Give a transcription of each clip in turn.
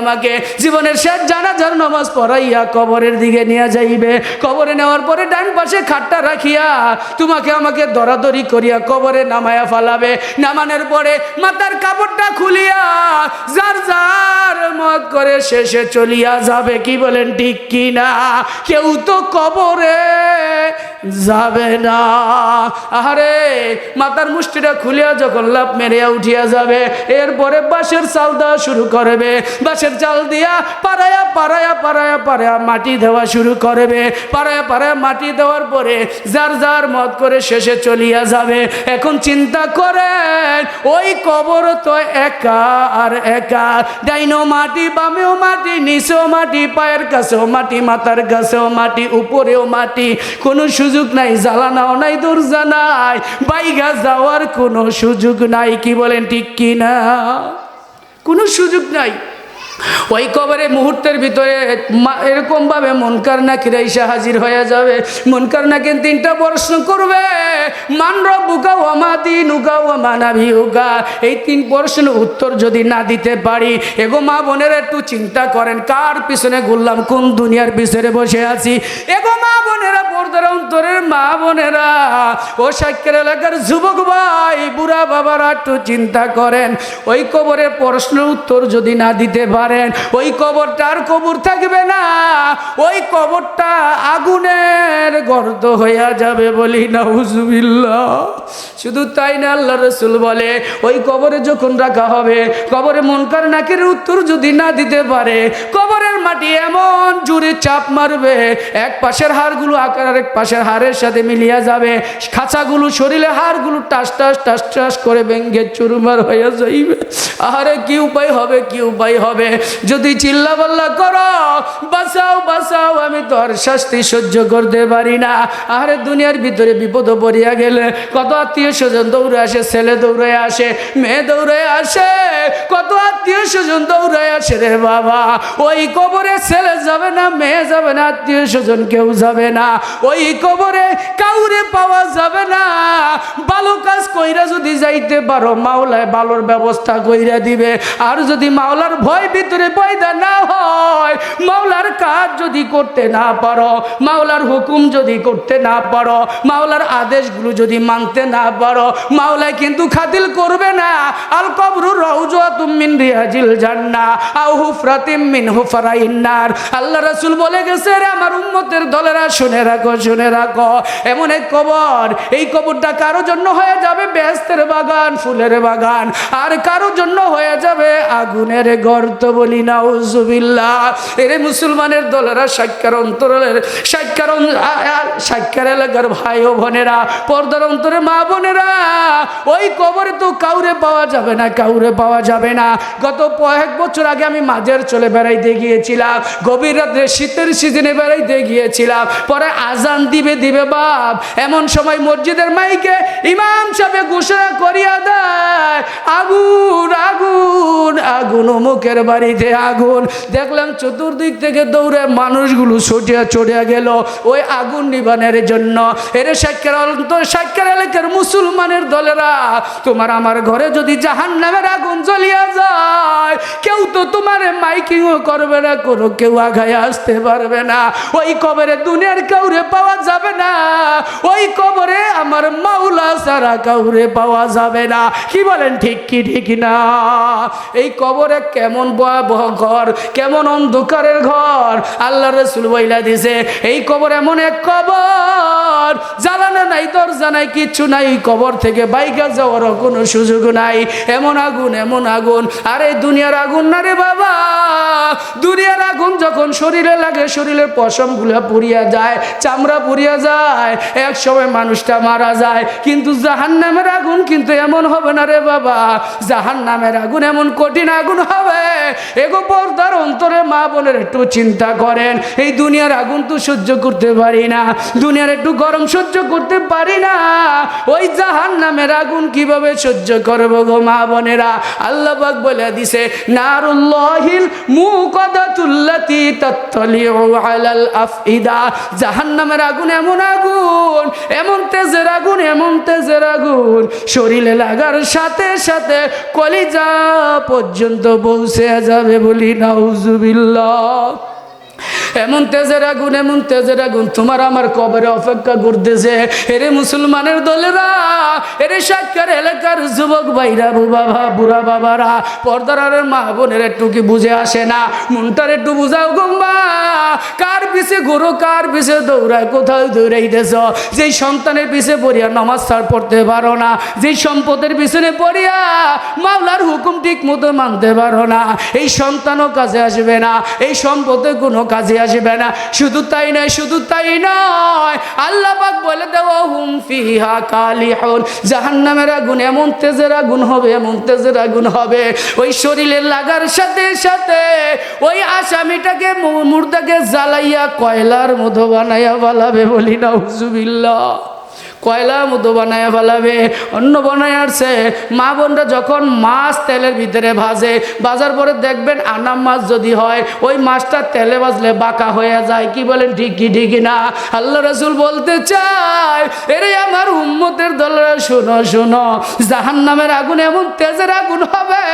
আমাকে জীবনের শেষ জানাজার নামাজ পড়াইয়া কবরের দিকে নিয়ে যাইবে। কবরে নেওয়ার পরে ডান পাশে খাটটা রাখিয়া তোমাকে আমাকে দরাদরি করিয়া কবরে নামায়া ফালাবে। নামানোর পরে মাথার কাপড়টা খুলিয়া যার যার মত করে শেষে চলিয়া যাবে। কি বলেন, ঠিক কি না? কেউ তো কবরে যাবে না। আরে মাথার মুষ্টিটা খুলিয়া যখন লাভ মেরিয়া উঠিয়া যাবে, এরপরে বাঁশের দেওয়া শুরু করবে। বাঁশের চাল দিয়া পাড়ায়া পাড়ায়া পাড়ায়া পাড়ায়া মাটি দেওয়া শুরু করবে। পাড়ায়া পাড়ায়া মাটি দেওয়ার পরে যার যার মত করে শেষে চলিয়া যাবে। এখন চিন্তা করেন, ওই কবর তো একা আর একা। ডাইনো মাটি, বামেও মাটি, নিচেও মাটি, পায়ের কাছেও মাটি, মাথার কাছেও মাটি, উপরেও মাটি। কোনো সুযোগ নাই, জ্বালানাও নাই, দরজা নাই। বাইগা যাওয়ার কোনো সুযোগ নাই, কি বলেন ঠিক কি না কোনো সুযোগ নাই। ওই কবরে মুহূর্তের ভিতরে এরকমভাবে মনকার নাকিরা এসে হাজির হয়ে যাবে। মনকার কিন্তু তিনটা প্রশ্ন করবে? মান মানর বুকা ওমাদি নুকা ও মানাভি উগা এই তিন প্রশ্ন উত্তর যদি না দিতে পারি, এগো মা বোনেরা একটু চিন্তা করেন, কার পিছনে ঘুরলাম, কোন দুনিয়ার পিছনে বসে আছি? এগো মা পর্দার অন্তরের মা বোনেরা, ও সাক্ষের এলাকার যুবক ভাই, বুড়া বাবারা একটু চিন্তা করেন। ওই কবরের প্রশ্নের উত্তর যদি না দিতে পারেন, ওই কবরটা আর কবর থাকবে না। ওই কবরটা আগুনের গর্ত হইয়া যাবে বলি নাউজুবিল্লাহ। শুধু তাই না আল্লাহ রসুল বলে, ওই কবরে যখন রাখা হবে, কবরে মনকার নাকের উত্তর যদি না দিতে পারে, কবরের মাটি এমন জুড়ে চাপ মারবে, এক পাশের হাড়গুলো আকার পাশের হাড়ের সাথে মিলিয়া যাবে। খাঁচাগুলো শরীরে হাড়গুলো টাস টাস টাস টাস করে ভেঙ্গে চুরমার হইয়া যাইবে। আরে কি উপায় হবে, কি উপায় হবে? যদি চিল্লা পাল্লা করো, বাঁচাও বাঁচাও, আমি তো আর শাস্তি সহ্য করতে পারি না। আরে দুনিয়ার ভিতরে বিপদ পড়িয়া গেলে কত আত্মীয় স্বজন দৌড়ে আসে, ছেলে দৌড়ে আসে, মেয়ে দৌড়ে আসে, কত আত্মীয় স্বজন দৌড়ে আসে রে বাবা। ওই কবরে ছেলে যাবে না, মেয়ে যাবে না, আত্মীয় স্বজন কেউ যাবে না। ওই কবরে কাউরে পাওয়া যাবে না। ভালো কাজ কইরা যদি যাইতে পারো, মাওলায় ভালোর ব্যবস্থা কইরা দিবে। আর যদি মাওলার ভয় ভিতরে পয়দা না হয়, মাওলার কাজ যদি করতে না পারো, মাওলার হুকুম যদি করতে না পারো, মাওলার আদেশগুলো যদি মানতে না পারো, মাওলায় কিন্তু খাতিল করবে না। আল কবরু রওজাতুম মিন রিয়াজিল জান্নাহ, আও হুফরাতিম মিন আল্লাহ রাসূল বলে গেছে রে, আমার উম্মতের দলেরা, শুনে রাখো শুনে রাখো। এমন এক কবর, এই কবরটা কারও জন্য হয়ে যাবে ব্যস্তের বাগান, ফুলের বাগান। আর কারও জন্য হয়ে যাবে আগুনের গর্ত বলি না উজুবিল্লাহ এরে মুসলমানের দলেরা সাক্ষার অন্তরের সাক্ষার সাক্ষার এলাকার ভাই ও বোনেরা, পর্দার অন্তরে মা বোনেরা, ওই কবরে তো কাউরে পাওয়া যাবে না, কাউরে পাওয়া যাবে না। গত কয়েক বছর আগে আমি মাঝের চলে বেড়াইতে গিয়েছিলাম, গভীর রাত্রে শীতের সিজনে বেড়াইতে গিয়েছিলাম। পরে আজান দিবে দিবে বাপ। এমন সময় মসজিদের মাইকে ইমাম সাহেব ঘোষণা করিয়া দেয়, আগুন আগুন আগুন, অমুকের বাড়িতে আগুন। দেখলাম চতুর্দিক থেকে দৌড়ে মানুষগুলো ছুটিয়া চড়িয়া গেল ওই আগুন নিবানের জন্য। এর সাক্ষার সাক্ষার এলাকার মুসলমানের দলেরা, তোমার আমার ঘরে যদি জাহান নামের আগুন জ্বলিয়া যায়, কেউ তো তোমার মাইকিংও করবে না, কোনো কেউ আগায় আসতে পারবে না। ওই কবরে দুনিয়ার কাউরে পাওয়া যাবে না। ওই কবরে আমার মাওলা সারা কাউরে পাওয়া যাবে না। কি বলেন ঠিক কি, ঠিক না? এই কবরে কেমন ভয়াবহ ঘর, কেমন অন্ধকারের ঘর? আল্লাহ রসুল বইলা দিছে, এই কবর এমন এক কবর, জ্বালানো নাই, দরজা নাই, কিচ্ছু নাই, কবর থেকে বাইকা যাওয়ারও কোনো সুযোগ নাই। এমন আগুন এমন আগুন। আরে দুনিয়ার আগুন না রে বাবা। দুনিয়ার আগুন যখন শরীরে লাগে, শরীরের পশমগুলো পুড়িয়া যায়, চামড়া পুড়িয়া যায়, এক সময় মানুষটা মারা যায়। কিন্তু জাহান নামের আগুন কিন্তু এমন হবে না রে বাবা। জাহান নামের আগুন এমন কঠিন আগুন হবে। এগো পর্দার অন্তরে মা বোনের একটু চিন্তা করেন। এই দুনিয়ার আগুন তো সহ্য করতে পারি না। দুনিয়ার একটু গরম সহ্য করতে পারি না। ওই জাহান নামের আগুন কীভাবে সহ্য করব গো মা বোনেরা? আল্লাহ পাক বলে দিছে, নারুল্লাহিল মুকাদাতুল্লাতি তাত্তালিউ আলাল আফইদা। জাহান্নামের আগুন, এমন আগুন, এমন তেজের আগুন, এমন তেজের আগুন। শরীরে লাগার সাথে সাথে কলিজা পর্যন্ত পৌঁছে যাবে বলি নাউজুবিল্লাহ। এমন তেজের আগুন, এমন তেজের আগুন, তোমার আমার কবরে অপেক্ষা করতেছে। এরে মুসলমানের দলেরা, এরে সাক্ষার এলাকার যুবক ভাইরা, বাবা বুড়া বাবারা, পর্দার মা বোনের একটু কি বুঝে আসে না? মনটার একটু বুঝাও গম্বা। কার পিছে ঘুরো, কার পিছে দৌড়ায় কোথাও দৌড়াইতেছ? যেই সন্তানের পিছে পড়িয়া নমাজ সার পড়তে পারো না, যেই সম্পদের পিছনে পড়িয়া মাওলার হুকুম ঠিক মতো মানতে পারো না, এই সন্তানও কাজে আসবে না, এই সম্পদে কোনো কাজে আসবে না। শুধু তাই নয়, শুধু তাই নয়, আল্লাহ পাক বলে দেওয়া হুম ফিহা কালিহুন। জাহান্নামের আগুন এমন তেজের আগুন হবে, এমন তেজের আগুন হবে। ওই শরীরের লাগার সাথে সাথে ওই আসামিটাকে মুর্দাকে জ্বালাইয়া কয়লার মধু বানাইয়া বলাবে বলি না হুজুবিল্লাহ কয়লা মতো বানায় ফেলাবে। অন্য বানায় আসছে মা বোনরা যখন মাছ তেলের ভিতরে ভাজে, ভাজার পরে দেখবেন আনাম মাছ যদি হয়, ওই মাছটা তেলে ভাজলে বাঁকা হয়ে যায়। কি বলেন ঠিকই ঠিকই না? আল্লাহ রসুল বলতে চায়, এরে আমার উম্মতের দলেরা, শোনো শোনো জাহান নামের আগুন এমন তেজের আগুন হবে,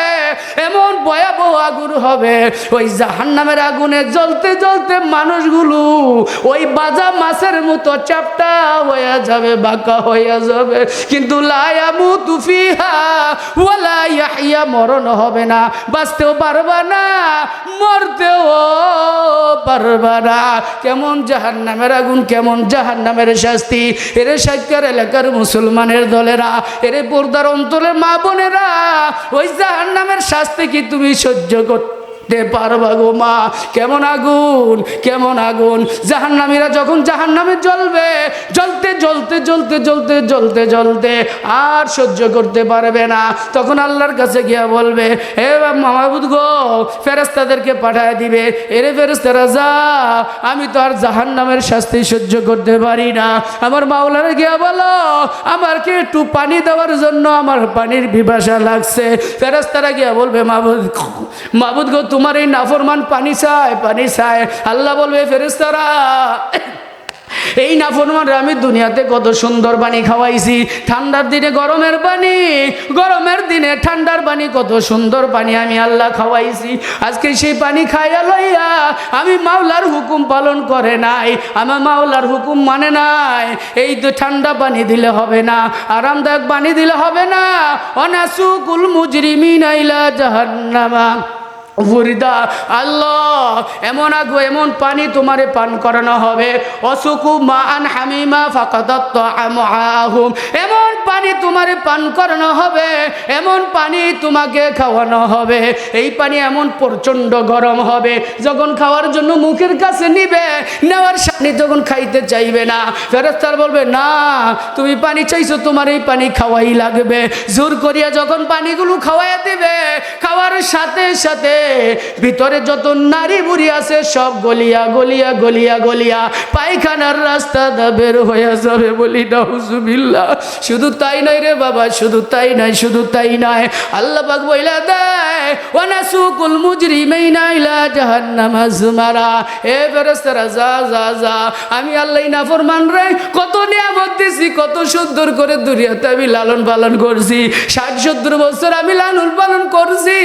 এমন ভয়াবহ আগুন হবে। ওই জাহান নামের আগুনে জ্বলতে জ্বলতে মানুষগুলো ওই বাজা মাছের মতো চাপটা হয়ে যাবে বাঁকা হয়ে যাবে। কিন্তু লায়ামু তুফিহা ওয়ালা ইয়াহিয়া মরণ হবে না, বাঁচতেও পারবা না, মরতেও পারবা না। কেমন জাহান নামের আগুন, কেমন জাহান নামের শাস্তি। এরে সাক্ষার এলাকার মুসলমানের দলেরা, এরে পর্দার অন্তরের মা বোনেরা, ওই জাহান নামের শাস্তি কি তুমি সহ্য করতে তে পারবা গো মা। কেমন আগুন কেমন আগুন। জাহান্নামীরা যখন জাহান্নামে জ্বলবে, জ্বলতে জ্বলতে জ্বলতে জ্বলতে জ্বলতে জ্বলতে আর সহ্য করতে পারবে না। তখন আল্লাহর কাছে গিয়া বলবে, এ মামাবুদ গো ফেরেস্তাদেরকে পাঠায় দিবে। এরে ফেরেস্তারা যা, আমি তো আর জাহান্নামের শাস্তি সহ্য করতে পারি না। আমার মাওলারে গিয়া বলো আমাকে একটু পানি দেওয়ার জন্য আমার পানির বিভাষা লাগছে। ফেরেস্তারা গিয়া বলবে, মাহবুদ মাহবুদ গো তোমার এই নাফরমান পানি চায় পানি চায়। আল্লাহ বলবে ফেরেস্তারা এই নাফরমান আমি দুনিয়াতে কত সুন্দর পানি খাওয়াইছি। ঠান্ডার দিনে গরমের পানি, গরমের দিনে ঠান্ডার পানি, কত সুন্দর পানি আমি আল্লাহ খাওয়াইছি। আজকে সেই পানি খাইয়া লইয়া আমি মাওলার হুকুম পালন করে নাই। আমার মাওলার হুকুম মানে নাই, এই তো ঠান্ডা পানি দিলে হবে না, আরামদায়ক পানি দিলে হবে না। অনাসুকুল মুজরিমিন আইলা জাহান্নামা। ফরিদা আল্লাহ, এমন আগো এমন পানি তোমারে পান করানো হবে। অসুকু মা আন হামিমা ফাকাদাত আহুম এমন পানি তোমারে পান করানো হবে, এমন পানি তোমাকে খাওয়ানো হবে। এই পানি এমন প্রচণ্ড গরম হবে, যখন খাওয়ার জন্য মুখের কাছে নিবে, নেওয়ার সামনে যখন খাইতে চাইবে না ফেরস্তার বলবে, না, তুমি পানি চাইছো, তোমার এই পানি খাওয়াই লাগবে। জোর করিয়া যখন পানিগুলো খাওয়াইয়া দিবে, খাওয়ার সাথে সাথে ভিতরে যত নারী বুড়ি আছে, সব গলিয়া গলিয়া গলিয়া গলিয়া পায়খানার রাস্তা দা বের হয়ে যাবে বলি নাউজুবিল্লা শুধু তাই নয় রে বাবা, শুধু তাই নয়, শুধু তাই নয়। আল্লাহ পাক বইলা দেয়, ওয়ানাসুকুল মুজরিমিনা ইলা জাহান্নামা জুমারা এ ফেরেশতারা, যা যা যা। আমি আল্লাহ নাফরমান রে, কত নিয়ামত দিছি, কত সুন্দর করে দুনিয়াতে আমি লালন পালন করছি। ষাট সত্তর বছর আমি লালন পালন করছি।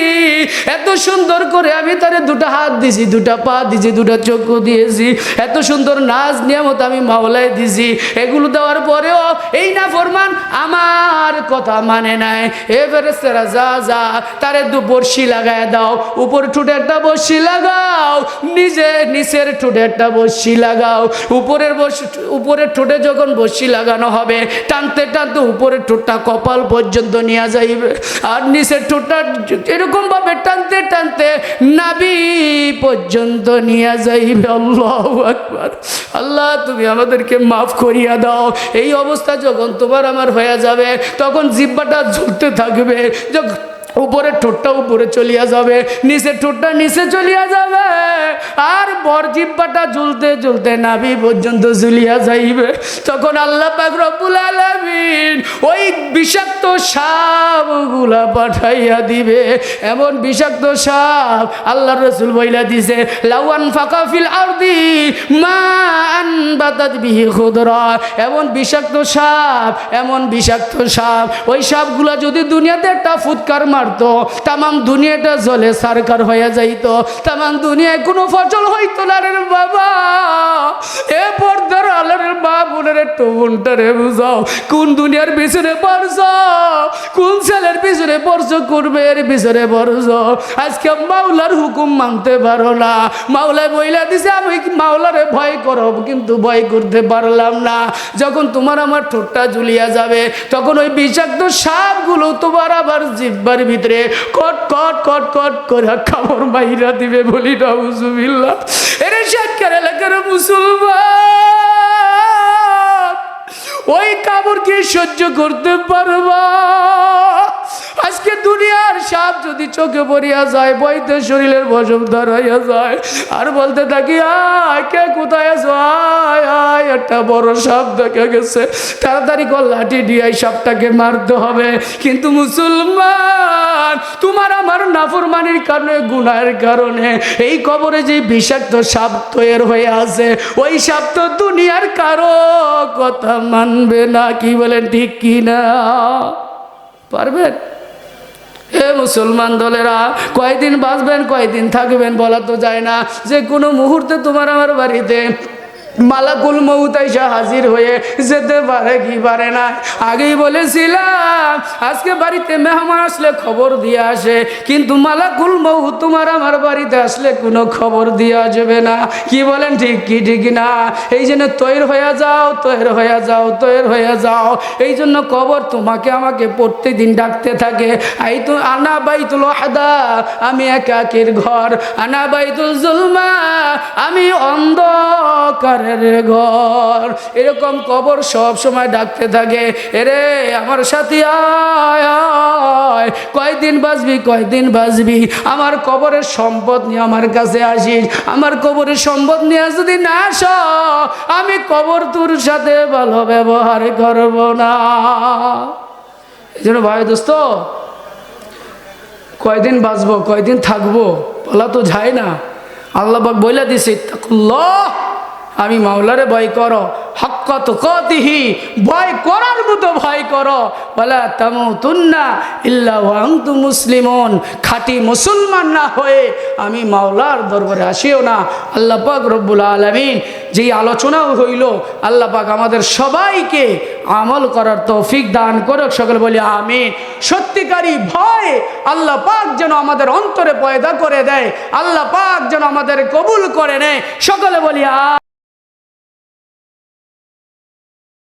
এত সুন্দর করে আমি তারে দুটো হাত দিছি, দুটা পা দিছি, দুটা চক্ষু দিয়েছি। এত সুন্দর নাচ নিয়ামত আমি মাওলায় দিছি। এগুলো দেওয়ার পরেও এই না ফরমান আমার কথা মানে নাই। এবারে সেরা যা যা, তারে দু বর্ষি লাগায় দাও। উপর ঠুটে একটা বর্ষি লাগাও। নিজে নিচের ঠোঁটে একটা বর্ষি লাগাও। উপরের বর্ষি উপরের ঠোঁটে যখন বর্ষি লাগানো হবে, টানতে টানতে উপরের ঠোঁটটা কপাল পর্যন্ত নিয়ে যাইবে। আর নিচের ঠোঁটটা এরকম ভাবে টানতে টানতে নাবি পর্যন্ত নিয়ে যাইবে। আল্লাহ আকবার। আল্লাহ, তুমি আমাদেরকে মাফ করিয়া দাও। এই অবস্থা যখন তোমার আমার হয়ে যাবে, তখন জিব্বাটা ঝুলতে থাকবে। যখন উপরের ঠোঁটটা উপরে চলিয়া যাবে, নিচে ঠোঁটটা নিচে চলিয়া যাবে, আর বর জিব্বাটা ঝুলতে ঝুলতে নাভি পর্যন্ত ঝুলিয়া যাইবে। তখন আল্লাহ পাক রব্বুল ওই বিষাক্ত সাপগুলা পাঠাইয়া দিবে। এমন বিষাক্ত সাপ আল্লাহ রসুল বইলা দিছে লাওয়ান ফাকা ফিল আরদি মা আনবাতাত বিহি এমন বিষাক্ত সাপ, এমন বিষাক্ত সাপ, ওই সাপগুলা যদি দুনিয়াতে একটা ফুৎকার মারতো তামাম দুনিয়াটা জলে সারকার হয়ে যাইতো, তামাম দুনিয়ায় কোনো ফসল হইতো না রে বাবা। একটু বোনটারে বুঝাও। কোন দুনিয়ার পিছনে পড়ছো? কোন ছেলের পিছনে পড়ছো? কোন মেয়ের পিছনে পড়ছো? আজকে মাওলার হুকুম মানতে পারো না। মাওলায় বইলা দিছে, আমি মাওলারে ভয় করো, কিন্তু ভয় করতে পারলাম না। যখন তোমার আমার ঠোঁটটা ঝুলিয়া যাবে, তখন ওই বিষাক্ত সাপগুলো তোমার আবার জিব্বার ভিতরে কট কট কট কট করে খাবার মাইরা দিবে বলি নাউজুবিল্লাহ এরে সাক্ষার এলাকার মুসলমান! ওই কাপড় কি সহ্য করতে পারবা? আজকে দুনিয়ার সাপ যদি চোখে পড়িয়া যায়, বইতে শরীরের বসম ধরাইয়া যায়। আর বলতে থাকি, আয়, কে কোথায় আয় একটা বড় সাপ দেখা গেছে। তাড়াতাড়ি কর, লাঠি দিয়ে সাপটাকে মারতে হবে। কিন্তু মুসলমান, তোমার আমার নাফরমানির কারণে, গুনাহের কারণে, এই কবরে যে বিষাক্ত সাপ তৈরি হয়ে আছে, ওই সাপ তো দুনিয়ার কারও কথা মানবে না। কি বলেন, ঠিক কি না পারবেন? হে মুসলমান দলেরা, কয়দিন বাঁচবেন, কয়দিন থাকবেন বলা তো যায় না। যে কোনো মুহূর্তে তোমার আমার বাড়িতে মালাকুল মৌত আইসা হাজির হয়ে যেতে পারে কি পারে না। আগেই বলেছিলাম, আজকে বাড়িতে মেহমান আসলে খবর দিয়ে আসে, কিন্তু মালাকুল মৌত তোমার আমার বাড়িতে আসলে কোনো খবর দিয়ে আসবে না। কি বলেন ঠিক কি ঠিক না? এই জন্য তৈর হয়ে যাও, তৈর হয়ে যাও, তৈর হয়ে যাও। এই জন্য কবর তোমাকে আমাকে প্রত্যেকদিন ডাকতে থাকে। এই তো আনা বাইতুল আদা আমি একাকির ঘর। আনা বাইতুল জুলমা, আমি অন্ধকারের ঘর। এরকম কবর সব সময় ডাকতে থাকে। এরে, আমার সাথী আয় কয়দিন বাঁচবি কয়দিন বাঁচবি? আমার কবরের সম্পদ নিয়ে আমার কাছে আসিস। আমার কবরের সম্পদ নিয়ে যদি না আস, আমি কবর তোর সাথে ভালো ব্যবহার করব না। এই জন্য ভাই দোস্ত, কয়দিন বাঁচবো, কয়দিন থাকব বলা তো যায় না। আল্লাহ বইলা দিছে, ইত্তাকুল্লাহ। আমি মাওলারে ভয় করো। হক্কত কতিহি ভয় করার মতো ভয় করো। বলা তামু তুন্না ইল্লা ওয়াংতু মুসলিমন। খাঁটি মুসলমান না হয়ে আমি মাওলার দরবারে আসিও না। আল্লাহ পাক রব্বুল আলমিন যেই আলোচনাও হইল, আল্লাহ পাক আমাদের সবাইকে আমল করার তৌফিক দান করুক। সকলে বলি আমি সত্যিকারী ভয় আল্লাহ পাক যেন আমাদের অন্তরে পয়দা করে দেয়। আল্লাহ পাক যেন আমাদের কবুল করে নেয়। সকলে বলি আ